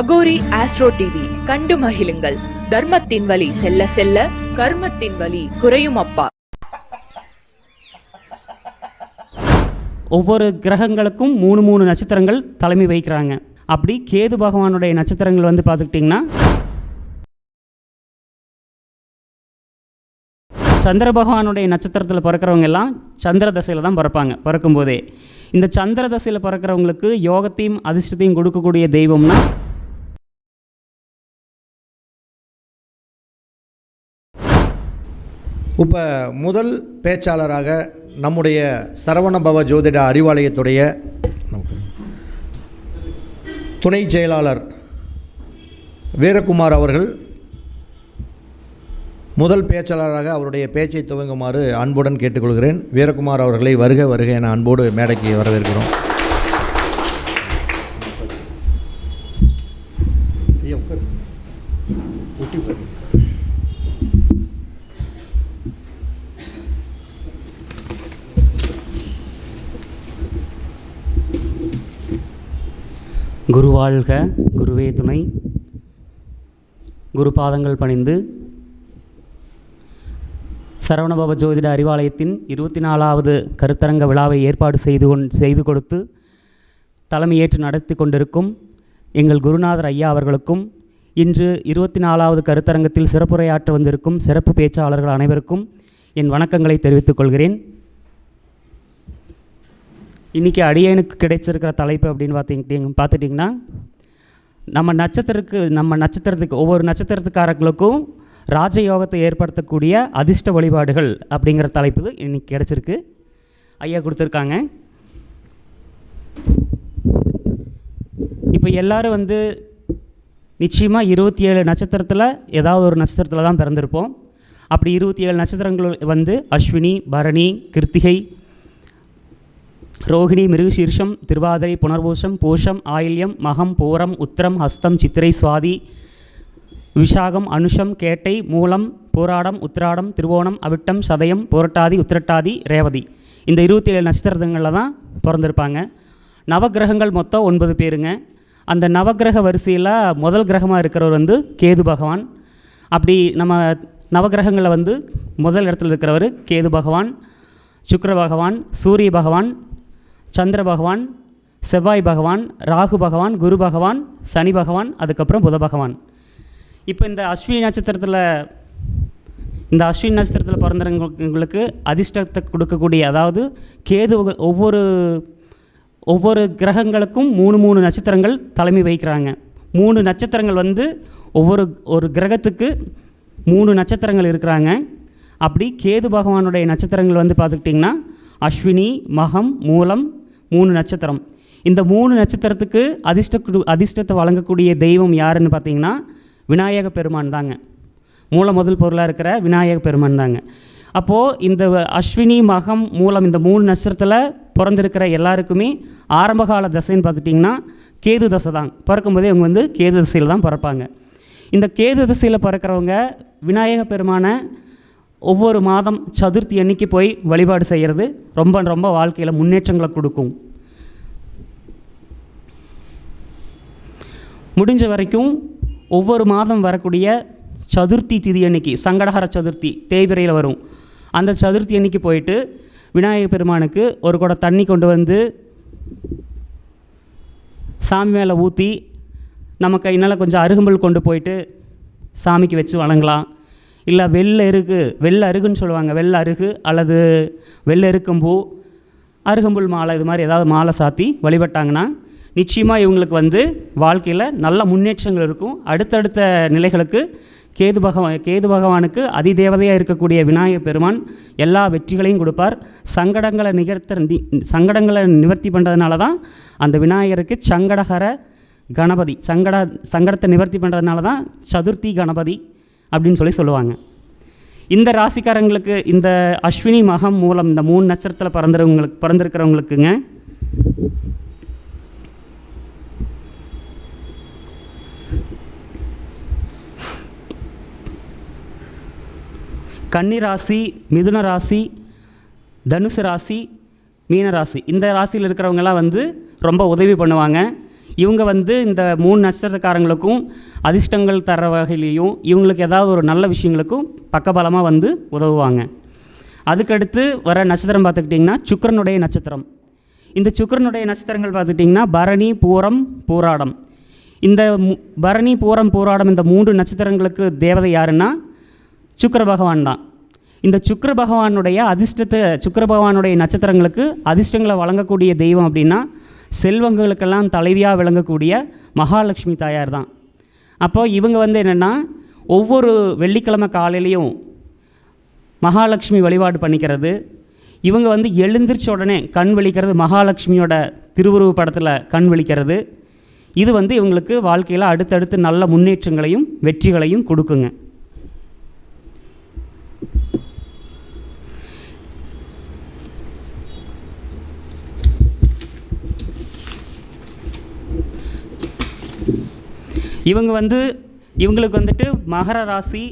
Aghori astro TV கண்டு மகிழுங்கள். தர்மத்தின் வழி செல்ல செல்ல கர்மத்தின் வழி குறையும் அப்பா. ஒவ்வொரு கிரகங்களுக்கும் மூணு மூணு நட்சத்திரங்கள் தலைமை வகிக்கிறாங்க. அப்படி கேது பகவானுடைய நட்சத்திரங்கள் வந்து பார்த்துக்கிட்டிங்கன்னா சந்திர பகவானுடைய நட்சத்திரத்தில் பிறக்கிறவங்க எல்லாம் சந்திர தசையில் தான் பிறப்பாங்க பிறக்கும்போதே. இந்த சந்திர தசையில் பிறக்கிறவங்களுக்கு யோகத்தையும் அதிர்ஷ்டத்தையும் கொடுக்கக்கூடிய தெய்வம்னா இப்போ முதல் பேச்சாளராக நம்முடைய சரவணபவ ஜோதிட அறிவாலயத்துடைய துணை செயலாளர் வீரகுமார் அவர்கள் முதல் பேச்சாளராக அவருடைய பேச்சை துவங்குமாறு அன்புடன் கேட்டுக்கொள்கிறேன். வீரகுமார் அவர்களை வருக வருக என அன்போடு மேடைக்கு வரவேற்கிறோம். வாழ்க குருவே துணை. குரு பாதங்கள் பணிந்து சரவணபவ ஜோதிட அறிவாலயத்தின் இருபத்தி நாலாவது கருத்தரங்க விழாவை ஏற்பாடு செய்து கொண் செய்து கொடுத்து தலைமையேற்று நடத்தி கொண்டிருக்கும் எங்கள் குருநாதர் ஐயா அவர்களுக்கும் இன்று இருபத்தி நாலாவது கருத்தரங்கத்தில் சிறப்புரையாற்ற வந்திருக்கும் சிறப்பு பேச்சாளர்கள் அனைவருக்கும் என் வணக்கங்களை தெரிவித்துக் கொள்கிறேன். இன்றைக்கி அடியனுக்கு கிடைச்சிருக்கிற தலைப்பு அப்படின்னு பார்த்திங்க பார்த்துட்டிங்கன்னா நம்ம நட்சத்திரத்துக்கு நம்ம நட்சத்திரத்துக்கு ஒவ்வொரு நட்சத்திரத்துக்காரர்களுக்கும் ராஜயோகத்தை ஏற்படுத்தக்கூடிய அதிர்ஷ்ட வழிபாடுகள் அப்படிங்கிற தலைப்பு இன்றைக்கி கிடச்சிருக்கு. ஐயா கொடுத்துருக்காங்க. இப்போ எல்லாரும் வந்து நிச்சயமாக இருபத்தி ஏழு நட்சத்திரத்தில் ஏதாவது ஒரு நட்சத்திரத்தில் தான் பிறந்திருப்போம். அப்படி இருபத்தி ஏழு நட்சத்திரங்கள் வந்து அஸ்வினி பரணி கிருத்திகை ரோகிணி மிருகசீர்ஷம் திருவாதிரை புனர்பூஷம் பூஷம் ஆயில்யம் மகம் பூரம் உத்திரம் ஹஸ்தம் சித்திரை சுவாதி விஷாகம் அனுஷம் கேட்டை மூலம் போராடம் உத்திராடம் திருவோணம் அவிட்டம் சதயம் புரட்டாதி உத்திரட்டாதி ரேவதி. இந்த இருபத்தி ஏழு நட்சத்திரங்களில் தான் பிறந்திருப்பாங்க. நவக்கிரகங்கள் மொத்தம் ஒன்பது பேருங்க. அந்த நவக்கிரக வரிசையில் முதல் கிரகமாக இருக்கிறவர் வந்து கேது பகவான். அப்படி நம்ம நவக்கிரகங்களில் வந்து முதல் இடத்துல இருக்கிறவர் கேது பகவான் சுக்கர பகவான் சூரிய பகவான் சந்திர பகவான் செவ்வாய் பகவான் ராகு பகவான் குரு பகவான் சனி பகவான் அதுக்கப்புறம் புத பகவான். இப்போ இந்த அஸ்வினி நட்சத்திரத்தில் இந்த அஸ்வினி நட்சத்திரத்தில் பிறந்தவங்களுக்கு அதிர்ஷ்டத்தை கொடுக்கக்கூடிய அதாவது கேது ஒவ்வொரு ஒவ்வொரு கிரகங்களுக்கும் மூணு மூணு நட்சத்திரங்கள் தலைமை வகிக்கிறாங்க. மூணு நட்சத்திரங்கள் வந்து ஒவ்வொரு ஒரு கிரகத்துக்கு மூணு நட்சத்திரங்கள் இருக்கிறாங்க. அப்படி கேது பகவானுடைய நட்சத்திரங்கள் வந்து பார்த்துக்கிட்டிங்கன்னா அஸ்வினி மகம் மூலம் மூணு நட்சத்திரம். இந்த மூணு நட்சத்திரத்துக்கு அதிர்ஷ்ட குடு- அதிர்ஷ்டத்தை வழங்கக்கூடிய தெய்வம் யாருன்னு பார்த்தீங்கன்னா விநாயக பெருமான் தாங்க. மூல முதல் பொருளாக இருக்கிற விநாயக பெருமான் தாங்க. அப்போது இந்த அஸ்வினி மகம் மூலம் இந்த மூணு நட்சத்திரத்தில் பிறந்திருக்கிற எல்லாருக்குமே ஆரம்பகால தசைன்னு பார்த்துட்டிங்கன்னா கேது தசை தான். பிறக்கும்போதே அவங்க வந்து கேது தசையில் தான் பிறப்பாங்க. இந்த கேது தசையில் பிறக்கிறவங்க விநாயக பெருமானை ஒவ்வொரு மாதம் சதுர்த்தி அன்னைக்கு போய் வழிபாடு செய்கிறது ரொம்ப ரொம்ப வாழ்க்கையில் முன்னேற்றங்களை கொடுக்கும். முடிஞ்ச வரைக்கும் ஒவ்வொரு மாதம் வரக்கூடிய சதுர்த்தி திதி அன்னைக்கு சங்கடஹர சதுர்த்தி தேய்பிரையில் வரும். அந்த சதுர்த்தி அன்னைக்கு போயிட்டு விநாயகர் பெருமானுக்கு ஒரு குடம் தண்ணி கொண்டு வந்து சாமி மேலே ஊற்றி நம்ம கையினால் கொஞ்சம் அருகம்புல் கொண்டு போயிட்டு சாமிக்கு வச்சு வணங்கலாம். இல்லை வெள்ளை அருகு வெள்ளை அருகுன்னு சொல்லுவாங்க. வெள்ளை அருகு அல்லது வெள்ளருக்கம்பூ அருகம்புல் மாலை இது மாதிரி ஏதாவது மாலை சாத்தி வழிபட்டாங்கன்னா நிச்சயமாக இவங்களுக்கு வந்து வாழ்க்கையில் நல்ல முன்னேற்றங்கள் இருக்கும். அடுத்தடுத்த நிலைகளுக்கு கேது பகவான் கேது பகவானுக்கு அதிதேவதையாக இருக்கக்கூடிய விநாயகர் பெருமான் எல்லா வெற்றிகளையும் கொடுப்பார். சங்கடங்களை நிகர்த்த நி- சங்கடங்களை நிவர்த்தி பண்ணுறதுனால தான் அந்த விநாயகருக்கு சங்கடகர கணபதி சங்கட சங்கடத்தை நிவர்த்தி பண்ணுறதுனால தான் சதுர்த்தி கணபதி அப்படின்னு சொல்லி சொல்லுவாங்க. இந்த ராசிக்காரங்களுக்கு இந்த அஸ்வினி மகம் மூலம் இந்த மூணு நட்சத்திரத்தில் பிறந்தவங்களுக்கு பிறந்திருக்கிறவங்களுக்குங்க கன்னி ராசி மிதுன ராசி தனுசு ராசி மீன ராசி. இந்த ராசியில் இருக்கிறவங்கெல்லாம் வந்து ரொம்ப உதவி பண்ணுவாங்க. இவங்க வந்து இந்த மூணு நட்சத்திரக்காரங்களுக்கும் அதிர்ஷ்டங்கள் தர வகையிலையும் இவங்களுக்கு ஏதாவது ஒரு நல்ல விஷயங்களுக்கும் பக்கபலமாக வந்து உதவுவாங்க. அதுக்கடுத்து வர நட்சத்திரம் பார்த்துக்கிட்டிங்கன்னா சுக்கிரனுடைய நட்சத்திரம். இந்த சுக்கிரனுடைய நட்சத்திரங்கள் பார்த்துக்கிட்டிங்கன்னா பரணி பூரம் பூராடம். இந்த பரணி பூரம் பூராடம் இந்த மூன்று நட்சத்திரங்களுக்கு தேவதை யாருன்னா சுக்கர பகவான் தான். இந்த சுக்கர பகவானுடைய அதிர்ஷ்டத்தை சுக்கர பகவானுடைய நட்சத்திரங்களுக்கு அதிர்ஷ்டங்களை வழங்கக்கூடிய தெய்வம் அப்படின்னா செல்வங்களுக்கெல்லாம் தலைவியாக விளங்கக்கூடிய மகாலட்சுமி தாயார் தான் அப்போ இவங்க வந்து என்னென்னா ஒவ்வொரு வெள்ளிக்கிழமை காலையிலையும் மகாலட்சுமி வழிபாடு பண்ணிக்கிறது. இவங்க வந்து எழுந்திரிச்ச உடனே கண் விழிக்கிறது மகாலட்சுமியோட திருவுருவ படத்தில் கண் விழிக்கிறது. இது வந்து இவங்களுக்கு வாழ்க்கையில் அடுத்தடுத்து நல்ல முன்னேற்றங்களையும் வெற்றிகளையும் கொடுக்குங்க. இவங்க வந்து இவங்களுக்கு வந்துட்டு மகர ராசி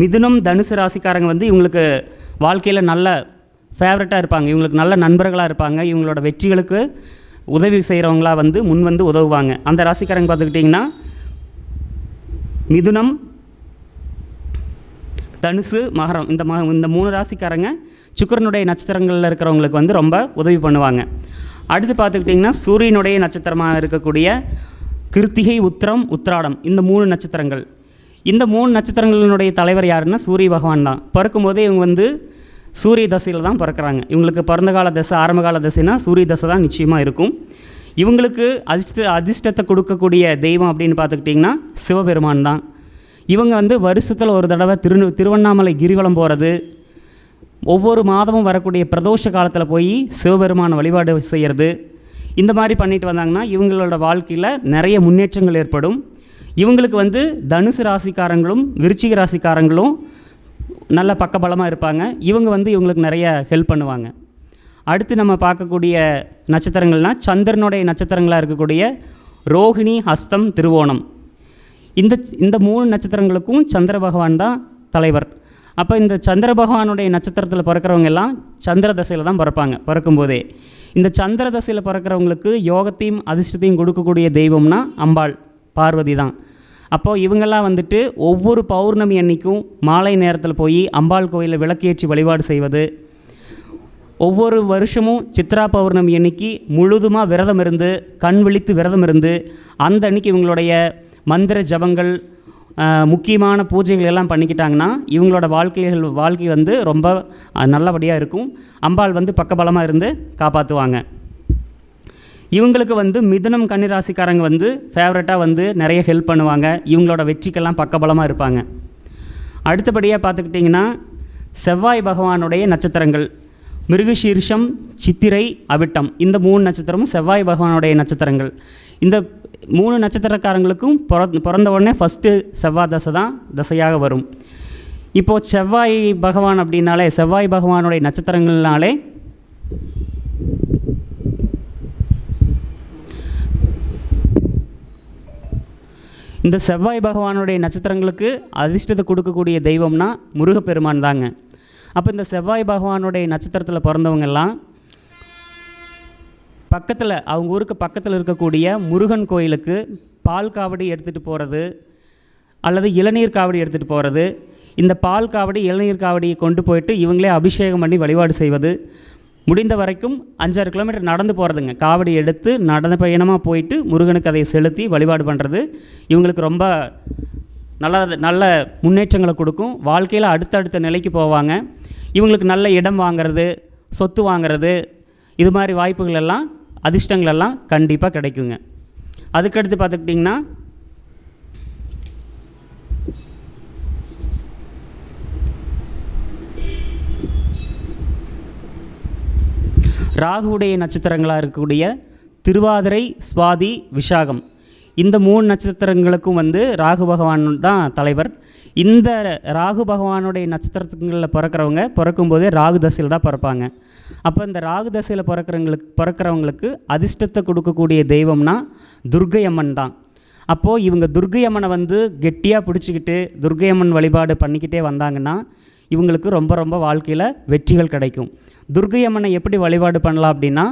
மிதுனம் தனுசு ராசிக்காரங்க வந்து இவங்களுக்கு வாழ்க்கையில் நல்ல ஃபேவரட்டாக இருப்பாங்க. இவங்களுக்கு நல்ல நண்பர்களாக இருப்பாங்க. இவங்களோட வெற்றிகளுக்கு உதவி செய்கிறவங்களா வந்து முன் வந்து உதவுவாங்க. அந்த ராசிக்காரங்க பார்த்துக்கிட்டிங்கன்னா மிதுனம் தனுசு மகரம். இந்த ம இந்த மூணு ராசிக்காரங்க சுக்கிரனுடைய நட்சத்திரங்களில் இருக்கிறவங்களுக்கு வந்து ரொம்ப உதவி பண்ணுவாங்க. அடுத்து பார்த்துக்கிட்டிங்கன்னா சூரியனுடைய நட்சத்திரமாக இருக்கக்கூடிய கிருத்திகை உத்திரம் உத்திராடம் இந்த மூணு நட்சத்திரங்கள். இந்த மூணு நட்சத்திரங்களினுடைய தலைவர் யாருன்னா சூரிய பகவான் தான். பிறக்கும்போதே இவங்க வந்து சூரிய தசையில் தான் பிறக்கிறாங்க. இவங்களுக்கு பிறந்த கால தசை ஆரம்ப கால தசைனா சூரிய தசை தான் நிச்சயமாக இருக்கும். இவங்களுக்கு அதிர்ஷ்ட அதிர்ஷ்டத்தை கொடுக்கக்கூடிய தெய்வம் அப்படின்னு பார்த்துக்கிட்டிங்கன்னா சிவபெருமான் தான். இவங்க வந்து வருஷத்தில் ஒரு தடவை திரு திருவண்ணாமலை கிரிவலம் போகிறது ஒவ்வொரு மாதமும் வரக்கூடிய பிரதோஷ காலத்தில் போய் சிவபெருமான வழிபாடு செய்கிறது இந்த மாதிரி பண்ணிட்டு வந்தாங்கன்னா இவங்களோட வாழ்க்கையில் நிறைய முன்னேற்றங்கள் ஏற்படும். இவங்களுக்கு வந்து தனுசு ராசிக்காரங்களும் விருச்சிக ராசிக்காரங்களும் நல்ல பக்கபலமாக இருப்பாங்க. இவங்க வந்து இவங்களுக்கு நிறைய ஹெல்ப் பண்ணுவாங்க. அடுத்து நம்ம பார்க்கக்கூடிய நட்சத்திரங்கள்னால் சந்திரனுடைய நட்சத்திரங்களாக இருக்கக்கூடிய ரோஹிணி ஹஸ்தம் திருவோணம். இந்த இந்த மூணு நட்சத்திரங்களுக்கும் சந்திர பகவான் தான் தலைவர். அப்போ இந்த சந்திர பகவானுடைய நட்சத்திரத்தில் பிறக்கிறவங்க எல்லாம் சந்திர தசையில் தான் பிறப்பாங்க பிறக்கும்போதே. இந்த சந்திர தசையில் பிறக்கிறவங்களுக்கு யோகத்தையும் அதிர்ஷ்டத்தையும் கொடுக்கக்கூடிய தெய்வம்னா அம்பாள் பார்வதி தான். அப்போது இவங்கெல்லாம் வந்துட்டு ஒவ்வொரு பௌர்ணமி அன்னைக்கும் மாலை நேரத்தில் போய் அம்பாள் கோயிலில் விளக்கேற்றி வழிபாடு செய்வது. ஒவ்வொரு வருஷமும் சித்ரா பௌர்ணமி அன்னைக்கு முழுதுமாக விரதம் இருந்து கண் விழித்து விரதம் இருந்து அந்த அன்னைக்கு இவங்களுடைய மந்திர ஜபங்கள் முக்கியமான பூஜைகள் எல்லாம் பண்ணிக்கிட்டாங்கன்னா இவங்களோட வாழ்க்கைகள் வாழ்க்கை வந்து ரொம்ப நல்லபடியாக இருக்கும். அம்பாள் வந்து பக்கபலமாக இருந்து காப்பாற்றுவாங்க இவங்களுக்கு வந்து மிதுனம் கன்னிராசிக்காரங்க வந்து ஃபேவரட்டாக வந்து நிறைய ஹெல்ப் பண்ணுவாங்க. இவங்களோட வெற்றிக்கெல்லாம் பக்கபலமாக இருப்பாங்க. அடுத்தபடியாக பார்த்துக்கிட்டிங்கன்னா செவ்வாய் பகவானுடைய நட்சத்திரங்கள். மிருகசீர்ஷம் சித்திரை அவிட்டம். இந்த மூணு நட்சத்திரமும் செவ்வாய் பகவானுடைய நட்சத்திரங்கள். இந்த மூணு நட்சத்திரக்காரங்களுக்கும் பிற பிறந்த உடனே ஃபஸ்ட்டு செவ்வாய் தசை தான் தசையாக வரும். இப்போது செவ்வாய் பகவான் அப்படின்னாலே செவ்வாய் பகவானுடைய நட்சத்திரங்கள்னாலே இந்த செவ்வாய் பகவானுடைய நட்சத்திரங்களுக்கு அதிர்ஷ்டத்தை கொடுக்கக்கூடிய தெய்வம்னா முருகப்பெருமான் தாங்க. அப்போ இந்த செவ்வாய் பகவானுடைய நட்சத்திரத்தில் பிறந்தவங்கெல்லாம் பக்கத்தில் அவங்க ஊருக்கு பக்கத்தில் இருக்கக்கூடிய முருகன் கோயிலுக்கு பால் காவடி எடுத்துகிட்டு போகிறது அல்லது இளநீர் காவடி எடுத்துகிட்டு போகிறது இந்த பால் காவடி இளநீர் காவடியை கொண்டு போயிட்டு இவங்களே அபிஷேகம் பண்ணி வழிபாடு செய்வது. முடிந்த வரைக்கும் அஞ்சாறு கிலோமீட்டர் நடந்து போகிறதுங்க காவடி எடுத்து நடந்த பயணமாக போயிட்டு முருகனுக்கு அதை செலுத்தி வழிபாடு பண்ணுறது இவங்களுக்கு ரொம்ப நல்ல நல்ல முன்னேற்றங்களை கொடுக்கும். வாழ்க்கையில் அடுத்தடுத்த நிலைக்கு போவாங்க. இவங்களுக்கு நல்ல இடம் வாங்குறது சொத்து வாங்குறது இது மாதிரி வாய்ப்புகள் எல்லாம் அதிர்ஷ்டங்கள் எல்லாம் கண்டிப்பாக கிடைக்குங்க. அதுக்கடுத்து பார்த்துக்கிட்டிங்கன்னா ராகுவுடைய நட்சத்திரங்களாக இருக்கக்கூடிய திருவாதிரை சுவாதி விஷாகம் இந்த மூணு நட்சத்திரங்களுக்கும் வந்து ராகு பகவான் தான் தலைவர். இந்த ராகு பகவானுடைய நட்சத்திரங்களில் பிறக்கிறவங்க பிறக்கும்போதே ராகு தசையில் தான் பிறப்பாங்க. அப்போ இந்த ராகு தசையில் பிறக்கிறவங்களுக்கு பிறக்கிறவங்களுக்கு அதிர்ஷ்டத்தை கொடுக்கக்கூடிய தெய்வம்னா துர்க்கை அம்மன் தான். அப்போது இவங்க துர்க்கை அம்மனை வந்து கெட்டியாக பிடிச்சிக்கிட்டு துர்க்கை அம்மன் வழிபாடு பண்ணிக்கிட்டே வந்தாங்கன்னா இவங்களுக்கு ரொம்ப ரொம்ப வாழ்க்கையில் வெற்றிகள் கிடைக்கும். துர்கையம்மனை எப்படி வழிபாடு பண்ணலாம் அப்படின்னா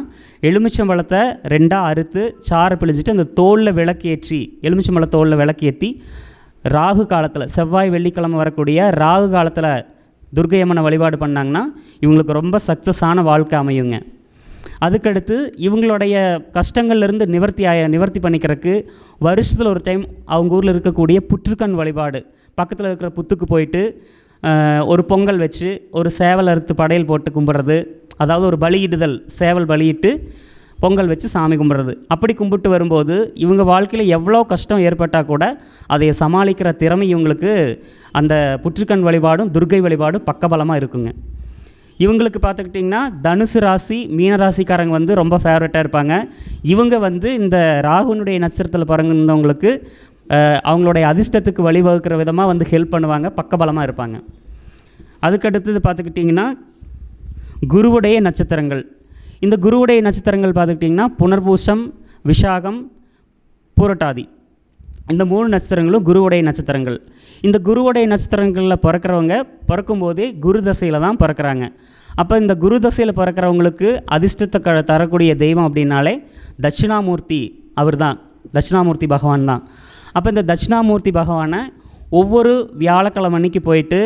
எலுமிச்சம்பழத்தை ரெண்டாக அறுத்து சாறை பிழிஞ்சிட்டு அந்த தோலில் விளக்கேற்றி எலுமிச்சம்பழ தோலில் விளக்கேற்றி ராகு காலத்தில் செவ்வாய் வெள்ளிக்கிழமை வரக்கூடிய ராகு காலத்தில் துர்கையம்மனை வழிபாடு பண்ணாங்கன்னா இவங்களுக்கு ரொம்ப சக்ஸஸான வாழ்க்கை அமையுங்க. அதுக்கடுத்து இவங்களுடைய கஷ்டங்கள்லேருந்து நிவர்த்தி ஆய நிவர்த்தி பண்ணிக்கிறதுக்கு வருஷத்தில் ஒரு டைம் அவங்க ஊரில் இருக்கக்கூடிய புற்றுக்கண் வழிபாடு. பக்கத்தில் இருக்கிற புத்துக்கு போயிட்டு ஒரு பொங்கல் வச்சு ஒரு சேவல் அறுத்து படையல் போட்டு கும்பிட்றது. அதாவது ஒரு பலியிடுதல் சேவல் பலியிட்டு பொங்கல் வச்சு சாமி கும்பிட்றது. அப்படி கும்பிட்டு வரும்போது இவங்க வாழ்க்கையில் எவ்வளோ கஷ்டம் ஏற்பட்டால் கூட அதை சமாளிக்கிற திறமை இவங்களுக்கு அந்த புற்றுக்கண் வழிபாடும் துர்க்கை வழிபாடும் பக்கபலமாக இருக்குங்க. இவங்களுக்கு பார்த்துக்கிட்டிங்கன்னா தனுசு ராசி மீன ராசிக்காரங்க வந்து ரொம்ப ஃபேவரட்டாக இருப்பாங்க. இவங்க வந்து இந்த ராகுனுடைய நட்சத்திரத்தில் பிறந்தவங்களுக்கு அவங்களுடைய அதிர்ஷ்டத்துக்கு வழிவகுக்கிற விதமாக வந்து ஹெல்ப் பண்ணுவாங்க பக்கபலமாக இருப்பாங்க. அதுக்கடுத்தது பார்த்துக்கிட்டிங்கன்னா குருவுடைய நட்சத்திரங்கள். இந்த குருவுடைய நட்சத்திரங்கள் பார்த்துக்கிட்டிங்கன்னா புனர்பூசம் விஷாகம் பூரட்டாதி. இந்த மூணு நட்சத்திரங்களும் குருவுடைய நட்சத்திரங்கள். இந்த குருவுடைய நட்சத்திரங்களில் பிறக்கிறவங்க பிறக்கும்போதே குரு தசையில் தான் பிறக்கிறாங்க. அப்போ இந்த குரு தசையில் பிறக்கிறவங்களுக்கு அதிர்ஷ்டத்தை க தரக்கூடிய தெய்வம் அப்படின்னாலே தட்சிணாமூர்த்தி அவர் தான் தட்சிணாமூர்த்தி பகவான் தான். அப்போ இந்த தட்சிணாமூர்த்தி பகவானை ஒவ்வொரு வியாழக்கிழமை அன்னைக்கு போயிட்டு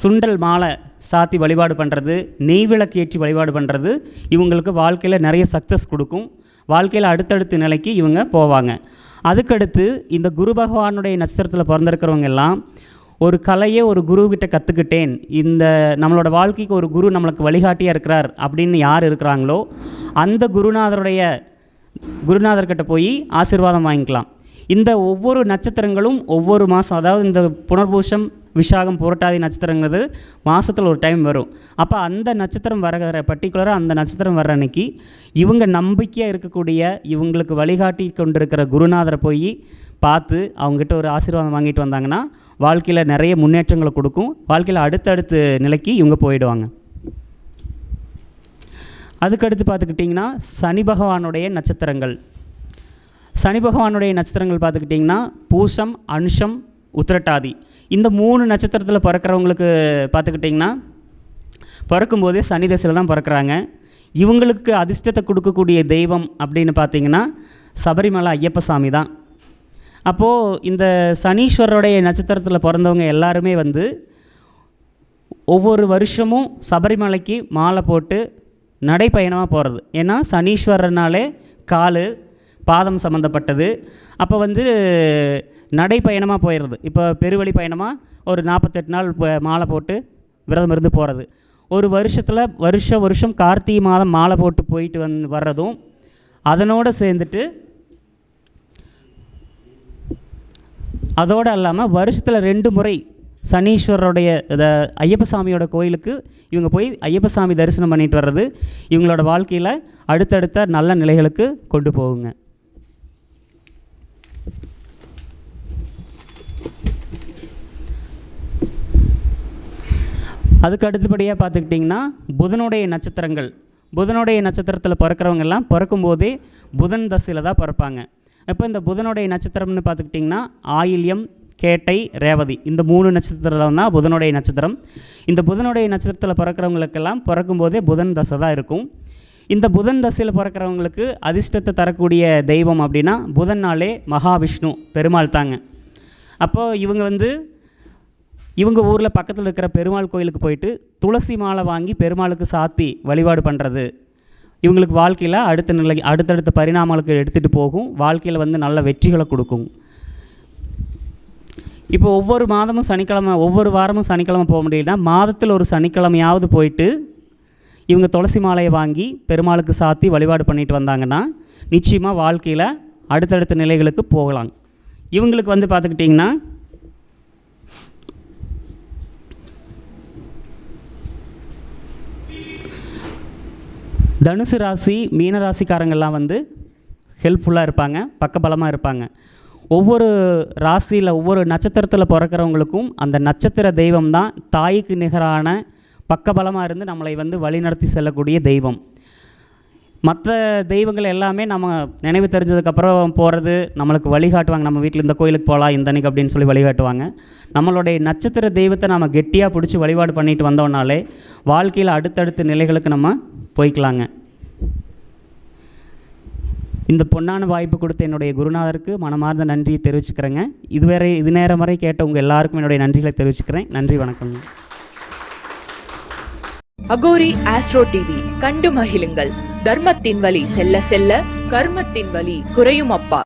சுண்டல் மாலை சாத்தி வழிபாடு பண்ணுறது நெய் விளக்கு ஏற்றி வழிபாடு பண்ணுறது இவங்களுக்கு வாழ்க்கையில் நிறைய சக்ஸஸ் கொடுக்கும். வாழ்க்கையில் அடுத்தடுத்த நிலைக்கு இவங்க போவாங்க. அதுக்கடுத்து இந்த குரு பகவானுடைய நட்சத்திரத்தில் பிறந்திருக்கிறவங்க எல்லாம் ஒரு கலையை ஒரு குருக்கிட்ட கற்றுக்கிட்டேன் இந்த நம்மளோட வாழ்க்கைக்கு ஒரு குரு நம்மளுக்கு வழிகாட்டியாக இருக்கிறார் அப்படின்னு யார் இருக்கிறாங்களோ அந்த குருநாதருடைய குருநாதர்கிட்ட போய் ஆசீர்வாதம் வாங்கிக்கலாம். இந்த ஒவ்வொரு நட்சத்திரங்களும் ஒவ்வொரு மாதம் அதாவது இந்த புனர்பூஷம் விஷாகம் புரட்டாதி நட்சத்திரங்கிறது மாதத்தில் ஒரு டைம் வரும். அப்போ அந்த நட்சத்திரம் வர பர்டிகுலராக அந்த நட்சத்திரம் வர்ற அன்னைக்கு இவங்க நம்பிக்கையாக இருக்கக்கூடிய இவங்களுக்கு வழிகாட்டி கொண்டிருக்கிற குருநாதரை போய் பார்த்து அவங்ககிட்ட ஒரு ஆசீர்வாதம் வாங்கிட்டு வந்தாங்கன்னா வாழ்க்கையில் நிறைய முன்னேற்றங்களை கொடுக்கும். வாழ்க்கையில் அடுத்தடுத்த நிலைக்கு இவங்க போயிடுவாங்க. அதுக்கடுத்து பார்த்துக்கிட்டிங்கன்னா சனி பகவானுடைய நட்சத்திரங்கள். சனி பகவானுடைய நட்சத்திரங்கள் பார்த்துக்கிட்டிங்கன்னா பூசம் அனுஷம் உத்திரட்டாதி. இந்த மூணு நட்சத்திரத்தில் பிறக்கிறவங்களுக்கு பார்த்துக்கிட்டிங்கன்னா பிறக்கும்போதே சனி தசையில் தான் பிறக்கிறாங்க. இவங்களுக்கு அதிர்ஷ்டத்தை கொடுக்கக்கூடிய தெய்வம் அப்படின்னு பார்த்தீங்கன்னா சபரிமலை ஐயப்ப சாமி தான். அப்போது இந்த சனீஸ்வரருடைய நட்சத்திரத்தில் பிறந்தவங்க எல்லாருமே வந்து ஒவ்வொரு வருஷமும் சபரிமலைக்கு மாலை போட்டு நடைப்பயணமாக போகிறது ஏன்னா சனீஸ்வரர்னாலே கால் பாதம் சம்மந்தப்பட்டது அப்போ வந்து நடைப்பயணமாக போயிடுறது இப்போ பெருவழி பயணமாக ஒரு நாற்பத்தெட்டு நாள் இப்போ மாலை போட்டு விரதம் இருந்து போகிறது ஒரு வருஷத்தில் வருஷ வருஷம் கார்த்திகை மாதம் மாலை போட்டு போயிட்டு வந்து வர்றதும் அதனோடு சேர்ந்துட்டு அதோடு இல்லாமல் வருஷத்தில் ரெண்டு முறை சனீஸ்வரருடைய இதை ஐயப்ப சாமியோட கோயிலுக்கு இவங்க போய் ஐயப்ப சாமி தரிசனம் பண்ணிட்டு வர்றது. இவங்களோட வாழ்க்கையில் அடுத்தடுத்த நல்ல நிலைகளுக்கு கொண்டு போகுங்க. அதுக்கு அடுத்தபடியாக பார்த்துக்கிட்டிங்கன்னா புதனுடைய நட்சத்திரங்கள். புதனுடைய நட்சத்திரத்தில் பிறக்கிறவங்கெல்லாம் பிறக்கும்போதே புதன் தசையில் தான் பிறப்பாங்க. இப்போ இந்த புதனுடைய நட்சத்திரம்னு பார்த்துக்கிட்டிங்கன்னா ஆயில்யம் கேட்டை ரேவதி. இந்த மூணு நட்சத்திரம் தான் புதனுடைய நட்சத்திரம். இந்த புதனுடைய நட்சத்திரத்தில் பிறக்கிறவங்களுக்கெல்லாம் பிறக்கும்போதே புதன் தசை தான் இருக்கும். இந்த புதன் தசையில் பிறக்கிறவங்களுக்கு அதிர்ஷ்டத்தை தரக்கூடிய தெய்வம் அப்படின்னா புதன் நாளே மகாவிஷ்ணு பெருமாள் தாங்க. அப்போது இவங்க வந்து இவங்க ஊரில் பக்கத்தில் இருக்கிற பெருமாள் கோயிலுக்கு போயிட்டு துளசி மாலை வாங்கி பெருமாளுக்கு சாத்தி வழிபாடு பண்ணுறது இவங்களுக்கு வாழ்க்கையில் அடுத்த நிலை அடுத்தடுத்த பரிணாமங்களுக்கு எடுத்துகிட்டு போகும். வாழ்க்கையில் வந்து நல்ல வெற்றிகளை கொடுக்கும். இப்போ ஒவ்வொரு மாதமும் சனிக்கிழமை ஒவ்வொரு வாரமும் சனிக்கிழமை போக முடியலனா மாதத்தில் ஒரு சனிக்கிழமையாவது போயிட்டு இவங்க துளசி மாலையை வாங்கி பெருமாளுக்கு சாத்தி வழிபாடு பண்ணிட்டு வந்தாங்கன்னா நிச்சயமாக வாழ்க்கையில் அடுத்தடுத்த நிலைகளுக்கு போகலாம். இவங்களுக்கு வந்து பார்த்துக்கிட்டிங்கன்னா தனுசு ராசி மீன ராசிக்காரங்கள்லாம் வந்து ஹெல்ப்ஃபுல்லாக இருப்பாங்க பக்கபலமாக இருப்பாங்க. ஒவ்வொரு ராசியில் ஒவ்வொரு நட்சத்திரத்தில் பிறக்கிறவங்களுக்கும் அந்த நட்சத்திர தெய்வம் தான் தாய்க்கு நிகரான பக்கபலமாக இருந்து நம்மளை வந்து வழிநடத்தி செல்லக்கூடிய தெய்வம். மற்ற தெய்வங்கள் எல்லாமே நம்ம நினைவு தெரிஞ்சதுக்கப்புறம் போகிறது நம்மளுக்கு வழிகாட்டுவாங்க. நம்ம வீட்டில் இந்த கோயிலுக்கு போகலாம் இந்த அன்றைக்கி அப்படின்னு சொல்லி வழிகாட்டுவாங்க. நம்மளுடைய நட்சத்திர தெய்வத்தை நம்ம கெட்டியாக பிடிச்சி வழிபாடு பண்ணிட்டு வந்தோம்னாலே வாழ்க்கையில் அடுத்தடுத்த நிலைகளுக்கு நம்ம போய்க்கலாங்க. இந்த பொன்னான வாய்ப்பு கொடுத்த என்னுடைய குருநாதருக்கு மனமார்ந்த நன்றியை தெரிவிச்சுக்கிறேங்க. இதுவரை இது நேரம் வரை கேட்ட உங்கள் எல்லாருக்கும் என்னுடைய நன்றிகளை தெரிவிச்சுக்கிறேன். நன்றி வணக்கங்க அகோரி ஆஸ்ட்ரோ டிவி கண்டு மகிழுங்கள். தர்மத்தின் வழி செல்ல செல்ல கர்மத்தின் வழி குறையும் அப்பா.